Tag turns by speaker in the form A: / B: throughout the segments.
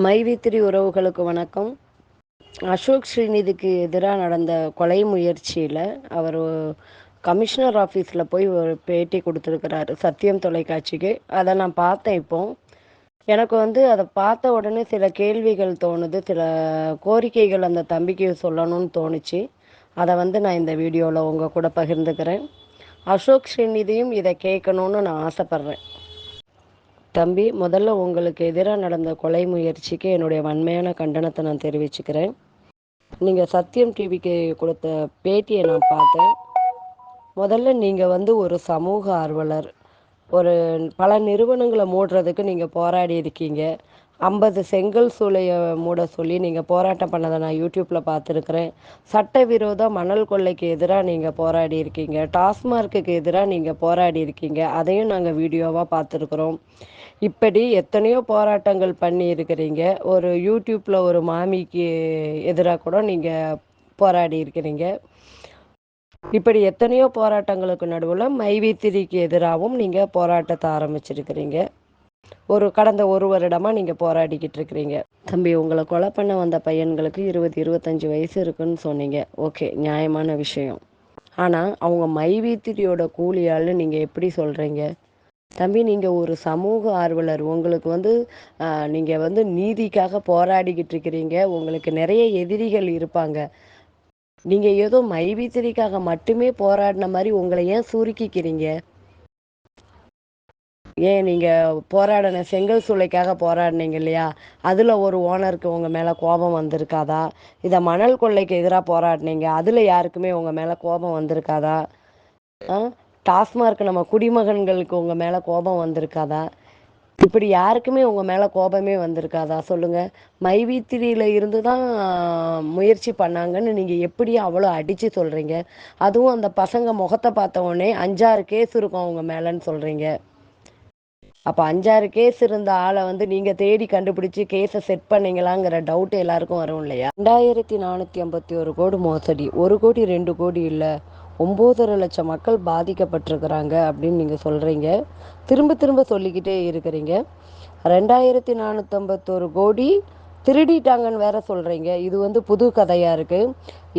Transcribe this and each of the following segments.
A: மைவித்திரி உறவுகளுக்கு வணக்கம். அசோக் ஸ்ரீநிதிக்கு எதிராக நடந்த கொலை முயற்சியில் அவர் கமிஷனர் ஆஃபீஸில் போய் ஒரு பேட்டி கொடுத்துருக்கிறாரு சத்தியம் தொலைக்காட்சிக்கு. அதை நான் பார்த்தேன் இப்போ. எனக்கு வந்து அதை பார்த்த உடனே சில கேள்விகள் தோணுது சில கோரிக்கைகள் அந்த தம்பிக்கு சொல்லணும்னு தோணுச்சு. அதை வந்து நான் இந்த வீடியோவில் உங்கள் கூட பகிர்ந்துக்கிறேன். அசோக் ஸ்ரீநிதியும் இதை கேட்கணுன்னு நான் ஆசைப்பட்றேன். தம்பி முதல்ல உங்களுக்கு எதிராக நடந்த கொலை முயற்சிக்கு என்னுடைய வன்மையான கண்டனத்தை நான் தெரிவிச்சுக்கிறேன். நீங்கள் சத்தியம் டிவிக்கு கொடுத்த பேட்டியை நான் பார்த்தேன். முதல்ல நீங்கள் வந்து ஒரு சமூக ஆர்வலர். ஒரு பல நிறுவனங்களை மூடுறதுக்கு நீங்கள் போராடி இருக்கீங்க. ஐம்பது செங்கல் சூளையை மூட சொல்லி நீங்கள் போராட்டம் பண்ணதை நான் யூடியூப்பில் பார்த்துருக்குறேன். சட்டவிரோத மணல் கொள்ளைக்கு எதிராக நீங்கள் போராடி இருக்கீங்க. டாஸ்மார்க்குக்கு எதிராக நீங்கள் போராடி இருக்கீங்க. அதையும் நாங்கள் வீடியோவாக பார்த்துருக்குறோம். இப்படி எத்தனையோ போராட்டங்கள் பண்ணி இருக்கிறீங்க ஒரு யூடியூப்பில் ஒரு மாமிக்கு எதிராக கூட நீங்கள் போராடி இருக்கிறீங்க. இப்படி எத்தனையோ போராட்டங்களுக்கு நடுவில் மைவித்திரிக்கு எதிராகவும் நீங்கள் போராட்டத்தை ஆரம்பிச்சிருக்கிறீங்க. ஒரு கடந்த ஒரு வருடமாக நீங்கள் போராடிக்கிட்டு இருக்கிறீங்க. தம்பி உங்களை கொலை பண்ண வந்த பையன்களுக்கு இருபது இருபத்தஞ்சி வயசு இருக்குன்னு சொன்னீங்க. ஓகே நியாயமான விஷயம். ஆனால் அவங்க மைவித்திரியோட கூலியால் நீங்கள் எப்படி சொல்கிறீங்க தம்பி நீங்கள் ஒரு சமூக ஆர்வலர். உங்களுக்கு வந்து நீங்கள் வந்து நீதிக்காக போராடிக்கிட்டு இருக்கிறீங்க. உங்களுக்கு நிறைய எதிரிகள் இருப்பாங்க. நீங்கள் ஏதோ மைவித்திரிக்காக மட்டுமே போராடின மாதிரி உங்களை ஏன் சுருக்கிக்கிறீங்க? ஏன் நீங்கள் போராடின செங்கல் சூளைக்காக போராடினீங்க இல்லையா? அதில் ஒரு ஓனருக்கு உங்கள் மேலே கோபம் வந்திருக்காதா? இதை மணல் கொள்ளைக்கு எதிராக போராடினீங்க. அதில் யாருக்குமே உங்கள் மேலே கோபம் வந்திருக்காதா? ஆ? டாஸ்மார்க் நம்ம குடிமகன்களுக்கு உங்கள் மேலே கோபம் வந்திருக்காதா? இப்படி யாருக்குமே உங்கள் மேலே கோபமே வந்திருக்காதா? சொல்லுங்கள் மைவித்திரியில் இருந்து தான் முயற்சி பண்ணாங்கன்னு நீங்கள் எப்படி அவ்வளோ அடித்து சொல்கிறீங்க அதுவும் அந்த பசங்க முகத்தை பார்த்த உடனே அஞ்சாறு கேஸ் இருக்கும் அவங்க மேலேன்னு சொல்கிறீங்க அப்போ அஞ்சாறு கேஸ் இருந்த ஆளை வந்து நீங்கள் தேடி கண்டுபிடிச்சி கேஸை செட் பண்ணீங்களாங்கிற டவுட் எல்லாருக்கும் வரும் இல்லையா? ரெண்டாயிரத்தி நானூற்றி ஐம்பத்தி ஒரு கோடி மோசடி. ஒரு கோடி ரெண்டு கோடி இல்லை. ஒம்போதரை லட்சம் மக்கள் பாதிக்கப்பட்டிருக்கிறாங்க அப்படின்னு நீங்கள் சொல்கிறீங்க திரும்ப திரும்ப சொல்லிக்கிட்டே இருக்கிறீங்க. ரெண்டாயிரத்தி நானூற்றம்பத்தோரு கோடி திருடிட்டாங்கன்னு வேற சொல்கிறீங்க இது வந்து புது கதையாக இருக்குது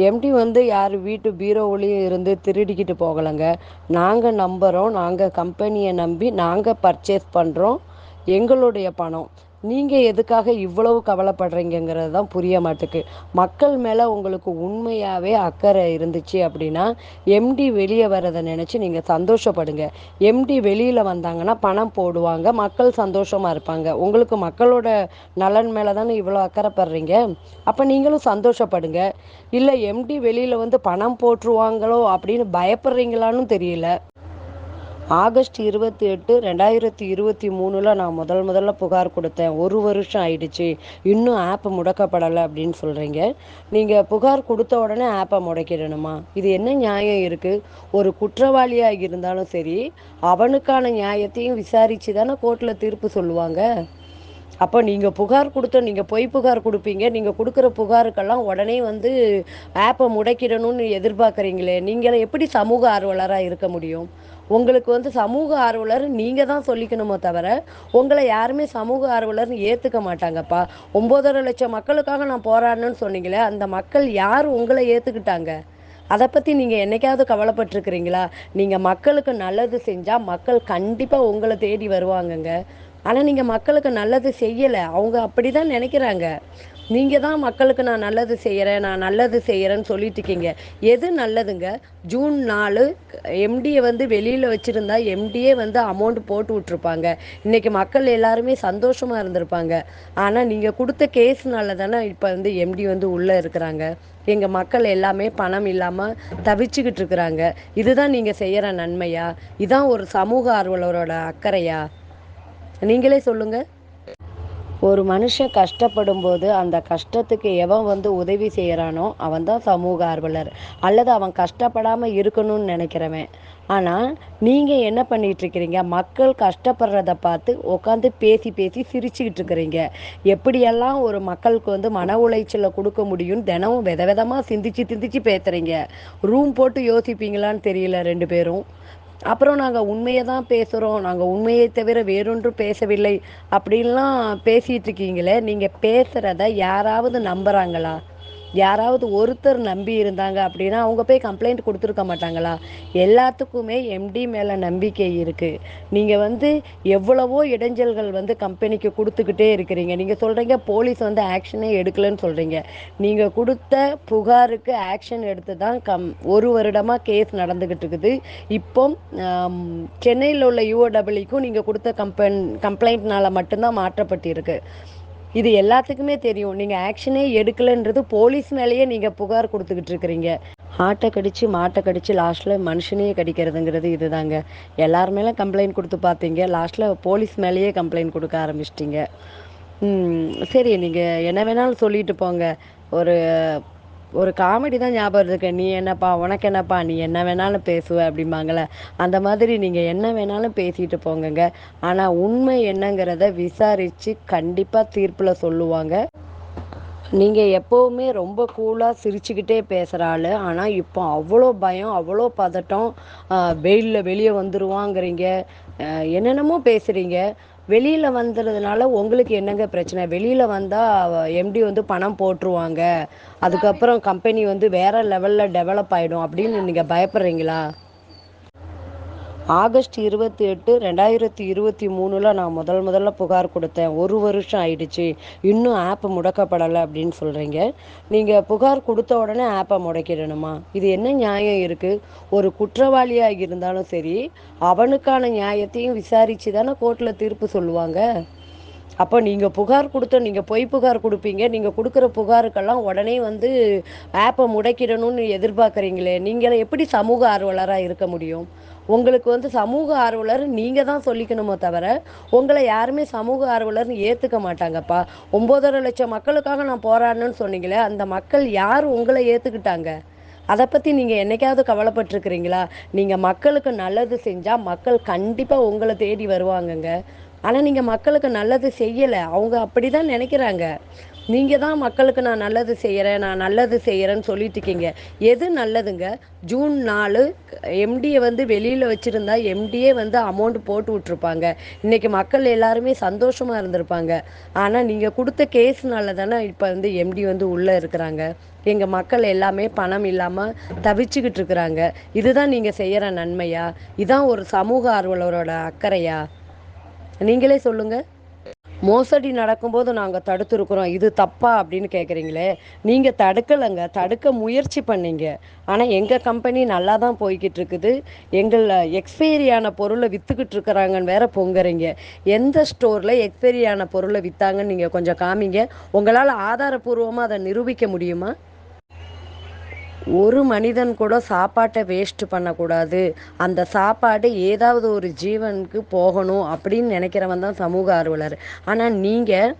A: எம்டி வந்து யார் வீட்டு பீரோவிலையும் இருந்து திருடிக்கிட்டு போகலைங்க. நாங்கள் நம்புகிறோம் நாங்கள் கம்பெனியை நம்பி நாங்கள் பர்ச்சேஸ் பண்ணுறோம் எங்களுடைய பணம். நீங்கள் எதுக்காக இவ்வளவு கவலைப்படுறீங்கிறது தான் புரிய மாட்டுக்கு. மக்கள் மேலே உங்களுக்கு உண்மையாகவே அக்கறை இருந்துச்சு அப்படின்னா எம்டி வெளியே வரதை நினச்சி நீங்கள் சந்தோஷப்படுங்க. எம்டி வெளியில் வந்தாங்கன்னா பணம் போடுவாங்க மக்கள் சந்தோஷமாக இருப்பாங்க. உங்களுக்கு மக்களோட நலன் மேலே தானே இவ்வளோ அக்கறைப்படுறீங்க அப்போ நீங்களும் சந்தோஷப்படுங்க. இல்லை எம்டி வெளியில் வந்து பணம் போட்டுருவாங்களோ அப்படின்னு பயப்படுறீங்களான்னு தெரியல. ஆகஸ்ட் இருபத்தி எட்டு ரெண்டாயிரத்தி இருபத்தி மூணில் நான் முதல் முதல்ல புகார் கொடுத்தேன். ஒரு வருஷம் ஆயிடுச்சு. இன்னும் ஆப் முடக்கப்படலை அப்படின்னு சொல்கிறீங்க நீங்கள் புகார் கொடுத்த உடனே ஆப்பை முடக்கிடணுமா? இது என்ன நியாயம் இருக்குது ஒரு குற்றவாளியாக இருந்தாலும் சரி அவனுக்கான நியாயத்தையும் விசாரித்து தானே கோர்ட்டில் தீர்ப்பு சொல்லுவாங்க. அப்போ நீங்கள் புகார் கொடுத்த நீங்கள் பொய் புகார் கொடுப்பீங்க. நீங்கள் கொடுக்குற புகாருக்கெல்லாம் உடனே வந்து ஆப்பை முடக்கிடணும்னு எதிர்பார்க்குறீங்களே நீங்கள் எப்படி சமூக ஆர்வலராக இருக்க முடியும்? உங்களுக்கு வந்து சமூக ஆர்வலர் நீங்கள் தான் சொல்லிக்கணுமோ தவிர உங்களை யாருமே சமூக ஆர்வலர்னு ஏற்றுக்க மாட்டாங்கப்பா. ஒம்போதரை லட்சம் மக்களுக்காக நான் போராடணும்னு சொன்னீங்களே அந்த மக்கள் யார் உங்களை ஏற்றுக்கிட்டாங்க அதை பற்றி நீங்கள் என்னைக்காவது கவலைப்பட்டிருக்கிறீங்களா? நீங்கள் மக்களுக்கு நல்லது செஞ்சால் மக்கள் கண்டிப்பாக உங்களை தேடி வருவாங்கங்க. ஆனால் நீங்கள் மக்களுக்கு நல்லது செய்யலை. அவங்க அப்படி தான் நினைக்கிறாங்க. நீங்கள் தான் மக்களுக்கு நான் நல்லது செய்கிறேன் நான் நல்லது செய்கிறேன்னு சொல்லிட்டு இருக்கீங்க எது நல்லதுங்க? ஜூன் நாலு எம்டியை வந்து வெளியில் வச்சுருந்தா எம்டியே வந்து அமௌண்ட் போட்டு விட்ருப்பாங்க இன்றைக்கி மக்கள் எல்லாருமே சந்தோஷமாக இருந்திருப்பாங்க. ஆனால் நீங்கள் கொடுத்த கேஸ்னால தானே இப்போ வந்து எம்டி வந்து உள்ளே இருக்கிறாங்க. எங்கள் மக்கள் எல்லாமே பணம் இல்லாமல் தவிச்சுக்கிட்டு இருக்கிறாங்க. இதுதான் நீங்கள் செய்கிற நன்மையா? இதான் ஒரு சமூக ஆர்வலரோட அக்கறையா? நீங்களே சொல்லுங்கள் ஒரு மனுஷன் கஷ்டப்படும் போது அந்த கஷ்டத்துக்கு எவன் வந்து உதவி செய்கிறானோ அவன் தான் சமூக ஆர்வலர். அல்லது அவன் கஷ்டப்படாமல் இருக்கணும்னு நினைக்கிறவன். ஆனால் நீங்கள் என்ன பண்ணிகிட்டு இருக்கிறீங்க? மக்கள் கஷ்டப்படுறத பார்த்து உட்காந்து பேசி பேசி சிரிச்சுக்கிட்டு இருக்கிறீங்க. எப்படியெல்லாம் ஒரு மக்களுக்கு வந்து மன உளைச்சலை கொடுக்க முடியும் தினமும் வித விதமாக சிந்திச்சு சிந்திச்சு பேசுகிறீங்க ரூம் போட்டு யோசிப்பீங்களான்னு தெரியல ரெண்டு பேரும். அப்புறம் நாங்கள் உண்மையை தான் பேசுகிறோம் நாங்கள் உண்மையை தவிர வேறொன்றும் பேசவில்லை. அப்படின்லாம் பேசிகிட்டு இருக்கீங்களே நீங்கள் பேசுகிறத யாராவது நம்புகிறாங்களா யாராவது ஒருத்தர் நம்பி இருந்தாங்க அப்படின்னா அவங்க போய் கம்ப்ளைண்ட் கொடுத்துருக்க மாட்டாங்களா? எல்லாத்துக்குமே எம்டி மேலே நம்பிக்கை இருக்குது நீங்கள் வந்து எவ்வளவோ இடைஞ்சல்கள் வந்து கம்பெனிக்கு கொடுத்துக்கிட்டே இருக்கிறீங்க. நீங்கள் சொல்கிறீங்க போலீஸ் வந்து ஆக்ஷனே எடுக்கலைன்னு சொல்கிறீங்க நீங்கள் கொடுத்த புகாருக்கு ஆக்ஷன் எடுத்து தான் கம் ஒரு வருடமாக கேஸ் நடந்துக்கிட்டு இருக்குது. இப்போ சென்னையில் உள்ள யூஓடபிள்யூக்கும் நீங்கள் கொடுத்த கம்பென் கம்ப்ளைண்ட்னால் மட்டும்தான் மாற்றப்பட்டிருக்கு. இது எல்லாத்துக்குமே தெரியும். நீங்கள் ஆக்ஷனே எடுக்கலைன்றது போலீஸ் மேலேயே நீங்கள் புகார் கொடுத்துக்கிட்டு இருக்கிறீங்க. ஆட்டை கடித்து மாட்டை கடித்து லாஸ்ட்டில் மனுஷனையே கடிக்கிறதுங்கிறது இதுதாங்க. எல்லார் மேலே கம்ப்ளைண்ட் கொடுத்து பார்த்தீங்க. லாஸ்ட்டில் போலீஸ் மேலேயே கம்ப்ளைண்ட் கொடுக்க ஆரம்பிச்சிட்டிங்க. சரி நீங்கள் என்ன வேணாலும் சொல்லிட்டு போங்க. ஒரு ஒரு காமெடி தான் ஞாபகம் இருக்கு. நீ என்னப்பா உனக்கு என்னப்பா நீ என்ன வேணாலும் பேசுவ அப்படிம்பாங்கள அந்த மாதிரி நீங்கள் என்ன வேணாலும் பேசிட்டு போங்கங்க. ஆனால் உண்மை என்னங்கிறத விசாரித்து கண்டிப்பாக தீர்ப்பில் சொல்லுவாங்க. நீங்கள் எப்போவுமே ரொம்ப கூலாக சிரிச்சுக்கிட்டே பேசுகிற ஆள். ஆனால் இப்போ அவ்வளோ பயம் அவ்வளோ பதட்டம் வெயிலில் வெளியே வந்துடுவாங்கிறீங்க என்னென்னமோ பேசுகிறீங்க வெளியில் வந்துடுறதுனால உங்களுக்கு என்னங்க பிரச்சனை? வெளியில் வந்தால் எம்டி வந்து பணம் போட்டுருவாங்க. அதுக்கப்புறம் கம்பெனி வந்து வேறு லெவலில் டெவலப் ஆகிடும் அப்படின்னு நீங்கள் பயப்படுறீங்களா? ஆகஸ்ட் இருபத்தி எட்டு ரெண்டாயிரத்தி இருபத்தி மூணில் நான் முதல் முதல்ல புகார் கொடுத்தேன். ஒரு வருஷம் ஆயிடுச்சு. இன்னும் ஆப் முடக்கப்படலை அப்படின்னு சொல்கிறீங்க நீங்கள் புகார் கொடுத்த உடனே ஆப்பை முடக்கிடணுமா? இது என்ன நியாயம் இருக்குது ஒரு குற்றவாளியாக இருந்தாலும் சரி அவனுக்கான நியாயத்தையும் விசாரித்து தானே கோர்ட்டில் தீர்ப்பு சொல்லுவாங்க. அப்போ நீங்கள் புகார் கொடுத்த நீங்கள் பொய் புகார் கொடுப்பீங்க. நீங்கள் கொடுக்குற புகாருக்கெல்லாம் உடனே வந்து ஆப்பை முடக்கிடணும்னு எதிர்பார்க்குறீங்களே. நீங்கள் எப்படி சமூக ஆர்வலராக இருக்க முடியும்? உங்களுக்கு வந்து சமூக ஆர்வலர் நீங்கள் தான் சொல்லிக்கணுமோ தவிர உங்களை யாருமே சமூக ஆர்வலர்னு ஏற்றுக்க மாட்டாங்கப்பா. ஒம்போதரை லட்சம் மக்களுக்காக நான் போராடணும்னு சொன்னீங்களே அந்த மக்கள் யார் உங்களை ஏற்றுக்கிட்டாங்க அதை பற்றி நீங்கள் என்னைக்காவது கவலைப்பட்டிருக்கிறீங்களா? நீங்கள் மக்களுக்கு நல்லது செஞ்சால் மக்கள் கண்டிப்பாக உங்களை தேடி வருவாங்கங்க. ஆனால் நீங்கள் மக்களுக்கு நல்லது செய்யலை. அவங்க அப்படி தான் நினைக்கிறாங்க. நீங்கள் தான் மக்களுக்கு நான் நல்லது செய்கிறேன் நான் நல்லது செய்கிறேன்னு சொல்லிட்டு இருக்கீங்க எது நல்லதுங்க? ஜூன் நாலு எம்டியை வந்து வெளியில் வச்சுருந்தா எம்டியே வந்து அமௌண்ட் போட்டு விட்ருப்பாங்க இன்றைக்கி மக்கள் எல்லாருமே சந்தோஷமாக இருந்திருப்பாங்க. ஆனால் நீங்கள் கொடுத்த கேஸ்னால தானே இப்போ வந்து எம்டி வந்து உள்ளே இருக்கிறாங்க. எங்கள் மக்கள் எல்லாமே பணம் இல்லாமல் தவிச்சுக்கிட்டு இருக்கிறாங்க. இதுதான் நீங்கள் செய்கிற நன்மையா? இதான் ஒரு சமூக ஆர்வலரோட அக்கறையா? நீங்களே சொல்லுங்கள் மோசடி நடக்கும்போது நாங்கள் தடுத்துருக்குறோம். இது தப்பா அப்படின்னு கேட்குறீங்களே நீங்கள் தடுக்கலைங்க. தடுக்க முயற்சி பண்ணீங்க. ஆனால் எங்கள் கம்பெனி நல்லா தான் போய்கிட்டு இருக்குது எங்களை எக்ஸ்பைரியான பொருளை விற்றுக்கிட்டு இருக்கிறாங்கன்னு வேற பொங்குறீங்க. எந்த ஸ்டோரில் எக்ஸ்பைரியான பொருளை விற்றாங்கன்னு நீங்கள் கொஞ்சம் காமிங்க. உங்களால் ஆதாரபூர்வமாக அதை நிரூபிக்க முடியுமா? ஒரு மனிதன் கூட சாப்பாட்டை வேஸ்ட் பண்ணக்கூடாது. அந்த சாப்பாடு ஏதாவது ஒரு ஜீவனுக்கு போகணும் அப்படின்னு நினைக்கிறவன் தான் சமூக ஆர்வலர். ஆனால் நீங்கள்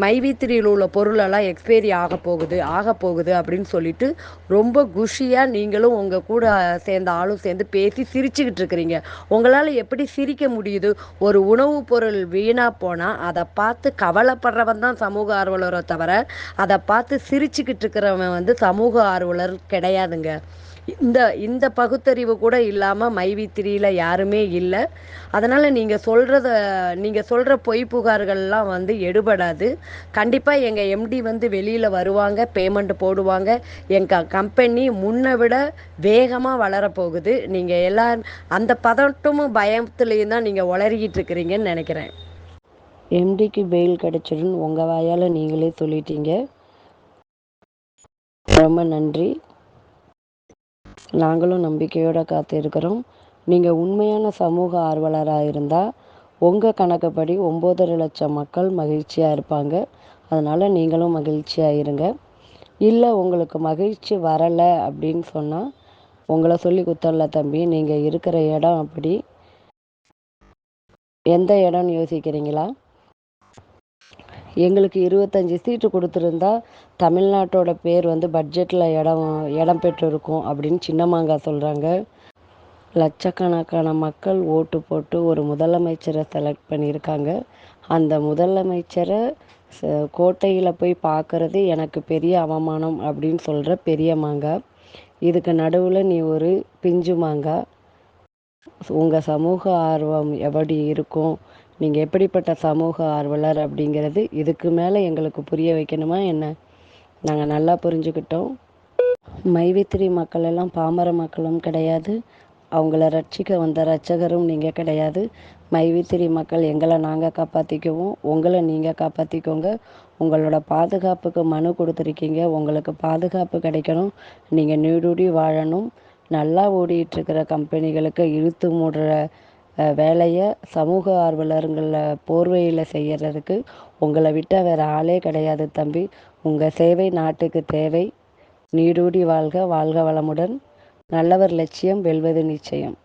A: மைவித்திரியில் உள்ள பொருளெல்லாம் எக்ஸ்பைரி ஆக போகுது ஆக போகுது அப்படின்னு சொல்லிட்டு ரொம்ப குஷியாக நீங்களும் உங்கள் கூட சேர்ந்த ஆளும் சேர்ந்து பேசி சிரிச்சுக்கிட்டு இருக்கிறீங்க. உங்களால் எப்படி சிரிக்க முடியுது? ஒரு உணவுப் பொருள் வீணாக போனால் அதை பார்த்து கவலைப்படுறவன் தான் சமூக ஆர்வலரை தவிர அதை பார்த்து சிரிச்சுக்கிட்டு இருக்கிறவன் வந்து சமூக ஆர்வலர் கிடையாதுங்க. இந்த இந்த பகுத்தறிவு கூட இல்லாமல் மைவித்திரியில் யாருமே இல்லை. அதனால் நீங்கள் சொல்கிறத நீங்கள் சொல்கிற பொய் புகார்கள்லாம் வந்து எடுபடாது. கண்டிப்பாக எங்கள் எம்டி வந்து வெளியில் வருவாங்க பேமெண்ட் போடுவாங்க. எங்கள் கம்பெனி முன்னை விட வேகமாக வளரப்போகுது. நீங்கள் எல்லா அந்த பதட்டமும் பயத்துலேயும் தான் நீங்கள் உளறிக்கிட்டு இருக்கிறீங்கன்னு நினைக்கிறேன். எம்டிக்கு பெயில் கிடச்சிடும் உங்கள் வாயால் நீங்களே சொல்லிட்டீங்க. ரொம்ப நன்றி. நாங்களும் நம்பிக்கையோடு காத்திருக்கிறோம். நீங்கள் உண்மையான சமூக ஆர்வலராக இருந்தால் உங்கள் கணக்குப்படி ஒம்போதரை லட்சம் மக்கள் மகிழ்ச்சியாக இருப்பாங்க. அதனால் நீங்களும் மகிழ்ச்சியாக இருங்க. இல்லை உங்களுக்கு மகிழ்ச்சி வரலை அப்படின்னு சொன்னால் உங்களை சொல்லி குத்தரல தம்பி நீங்கள் இருக்கிற இடம் அப்படி. எந்த இடம்னு யோசிக்கிறீங்களா? எங்களுக்கு இருபத்தஞ்சி சீட்டு கொடுத்துருந்தா தமிழ்நாட்டோட பேர் வந்து பட்ஜெட்டில் இடம் இடம் பெற்றிருக்கும் அப்படின்னு சின்னமாங்கா சொல்கிறாங்க லட்சக்கணக்கான மக்கள் ஓட்டு போட்டு ஒரு முதலமைச்சரை செலக்ட் பண்ணியிருக்காங்க. அந்த முதலமைச்சரை ச- கோட்டையில் போய் பார்க்குறது எனக்கு பெரிய அவமானம் அப்படின்னு சொல்கிற பெரிய மாங்கா இதுக்கு நடுவில் நீ ஒரு பிஞ்சு மாங்கா உங்கள் சமூக ஆர்வம் எப்படி இருக்கும்? நீங்கள் எப்படிப்பட்ட சமூக ஆர்வலர் அப்படிங்கிறது இதுக்கு மேலே எங்களுக்கு புரிய வைக்கணுமா என்ன? நாங்கள் நல்லா புரிஞ்சுக்கிட்டோம். மைவித்திரி மக்கள் எல்லாம் பாமர மக்களும் கிடையாது. அவங்கள ரட்சிக்க வந்த ரட்சகரும் நீங்கள் கிடையாது. மைவித்திரி மக்கள் எங்களை நாங்கள் காப்பாற்றிக்குவோம் உங்களை நீங்கள் காப்பாற்றிக்கோங்க உங்களோட பாதுகாப்புக்கு மனு கொடுத்துருக்கீங்க. உங்களுக்கு பாதுகாப்பு கிடைக்கணும். நீங்கள் நீடூடி வாழணும். நல்லா ஓடிட்டுருக்கிற கம்பெனிகளுக்கு இழுத்து மூடுற வேலையை சமூக ஆர்வலர்களை போர்வையில் செய்யறதுக்கு உங்களை விட்டால் வேறு ஆளே கிடையாது தம்பி. உங்கள் சேவை நாட்டுக்கு தேவை. நீடூடி வாழ்க வாழ்க வளமுடன். நல்லவர் லட்சியம் வெல்வது நிச்சயம்.